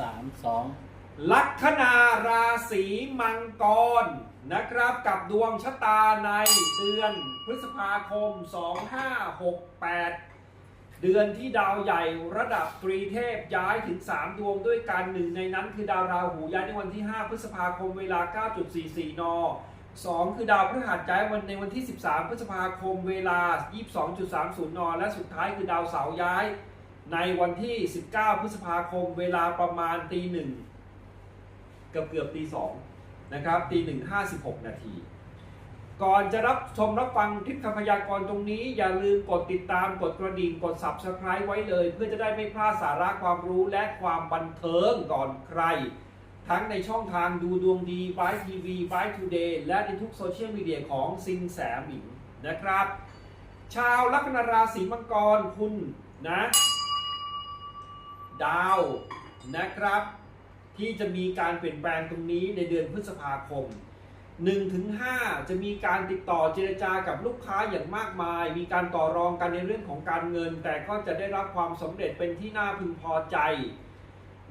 สามสองลัคนาราศีมังกรนะครับ กับดวงชะตาในเดือนพฤษภาคม 2568 เดือนที่ดาวใหญ่ระดับตรีเทพย้ายถึง 3 ดวงด้วยกันหนึ่งในนั้นคือดาวราหูย้ายในวันที่ 5 พฤษภาคมเวลา 9.44 น 2 คือดาวพฤหัสย้ายวันในวันที่ 13 พฤษภาคมเวลา 22.30 น และสุดท้ายคือดาวเสาร์ย้าย ในวันที่ 19 พฤษภาคมเวลาประมาณตีหนึ่งเกือบเกือบตีสองนะครับตีหนึ่งห้าสิบหกนาที ก่อนจะรับชมรับฟังคลิปคำพยากรณ์ตรงนี้ อย่าลืมกดติดตามกดกระดิ่งกด subscribe ไว้เลย เพื่อจะได้ไม่พลาดสาระความรู้และความบันเทิงก่อนใคร ทั้งในช่องทางดูดวงดีไ i ทีวีไ i ทูเดย์และในทุกโซเชียลมีเดียของซิงแสหมิงนะครับ ชาวลัคนาราศีมังกรคุณนะ ดาวนะครับ ที่จะมีการเปลี่ยนแปลงตรงนี้ในเดือนพฤษภาคม 1-5 จะมีการติดต่อเจรจากับลูกค้าอย่างมากมาย มีการต่อรองกันในเรื่องของการเงิน แต่ก็จะได้รับความสำเร็จเป็นที่น่าพึงพอใจ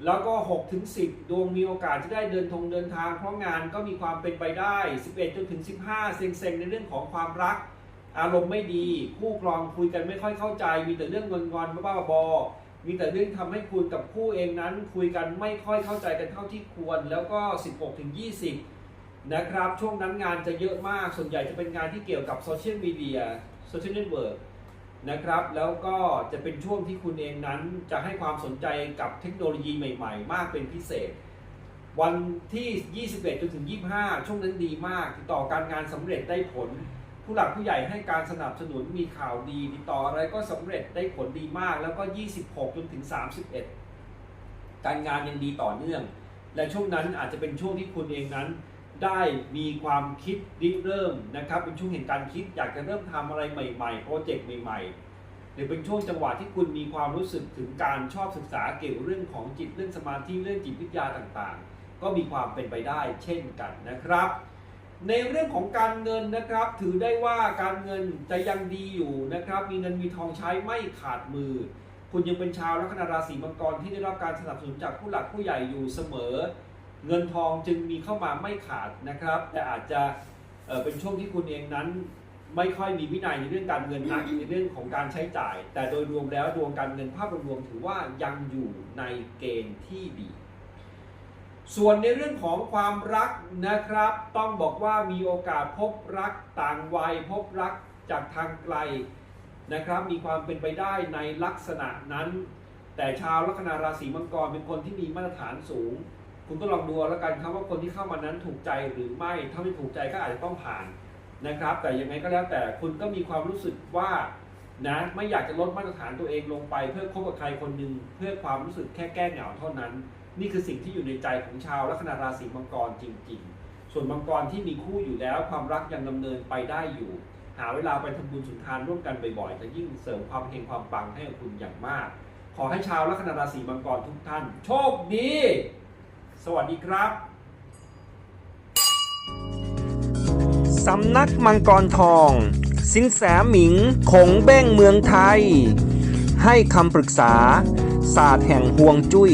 แล้วก็ 6-10 ดวงมีโอกาสจะได้เดินทงเดินทาง เพราะงานก็มีความเป็นไปได้ 11จนถึง15 เซ็งๆในเรื่องของความรัก อารมณ์ไม่ดี คู่ครองคุยกันไม่ค่อยเข้าใจ มีแต่เรื่องงอนๆบ้าๆบอๆ มีแต่เรื่องทำให้คุณกับคู่เองนั้นคุยกันไม่ค่อยเข้าใจกันเท่าที่ควร แล้วก็ 16ถึง20 นะครับ ช่วงนั้นงานจะเยอะมากส่วนใหญ่จะเป็นงานที่เกี่ยวกับโซเชียลมีเดียโซเชียลเน็ตเวิร์กนะครับ แล้วก็จะเป็นช่วงที่คุณเองนั้นจะให้ความสนใจกับเทคโนโลยีใหม่ๆ มากเป็นพิเศษ วันที่ 21จนถึง 25 ช่วงนั้นดีมากติดต่อการงานสำเร็จได้ผล ผู้หลักผู้ใหญ่ให้การสนับสนุนมีข่าวดีติดต่ออะไรก็สำเร็จได้ผลดีมาก แล้วก็ 26 จนถึง 31 การงานยังดีต่อเนื่อง และช่วงนั้นอาจจะเป็นช่วงที่คุณเองนั้น ได้มีความคิดริเริ่มนะครับ เป็นช่วงแห่งการคิดอยากจะเริ่มทำอะไรใหม่ๆโปรเจกต์ใหม่ๆ หรือเป็นช่วงจังหวะที่คุณมีความรู้สึกถึงการชอบศึกษาเกี่ยวเรื่องของจิตเรื่องสมาธิเรื่องจิตวิทยาต่างๆ ก็มีความเป็นไปได้เช่นกันนะครับ ในเรื่องของการเงินนะครับ ถือได้ว่าการเงินจะยังดีอยู่นะครับ มีเงินมีทองใช้ไม่ขาดมือ คุณยังเป็นชาวลัคนาราศีมังกรที่ได้รับการสนับสนุนจากผู้หลักผู้ใหญ่อยู่เสมอ เงินทองจึงมีเข้ามาไม่ขาดนะครับ แต่อาจจะเป็นช่วงที่คุณเองนั้น ไม่ค่อยมีวินัยในเรื่องการเงินนักในเรื่องของการใช้จ่าย แต่โดยรวมแล้วดวงการเงินภาพรวมถือว่ายังอยู่ในเกณฑ์ที่ดี ส่วนในเรื่องของความรักนะครับ ต้องบอกว่ามีโอกาสพบรักต่างวัย พบรักจากทางไกลนะครับ มีความเป็นไปได้ในลักษณะนั้น แต่ชาวลัคนาราศีมังกรเป็นคนที่มีมาตรฐานสูง คุณก็ลองดูแล้วกันครับว่าคนที่เข้ามานั้นถูกใจหรือไม่ ถ้าไม่ถูกใจก็อาจจะต้องผ่านนะครับ แต่ยังไงก็แล้วแต่คุณก็มีความรู้สึกว่านะไม่อยากจะลดมาตรฐานตัวเองลงไป เพื่อคบกับใครคนหนึ่งเพื่อความรู้สึกแค่แก้เหงาเท่านั้น นี่คือสิ่งที่อยู่ในใจของชาวลัคนาราศีมังกรจริง ๆ ส่วนมังกรที่มีคู่อยู่แล้วความรักยังดำเนินไปได้อยู่ หาเวลาไปทำบุญสุนทานร่วมกันบ่อยๆ จะยิ่งเสริมความเฮงความปังให้กับคุณอย่างมาก ขอให้ชาวลัคนาราศีมังกรทุกท่าน โชคดี สวัสดีครับ สำนักมังกรทอง สินแสหมิงคงเบ้งเมืองไทย ให้คำปรึกษาศาสตร์แห่งห่วงจุย้ย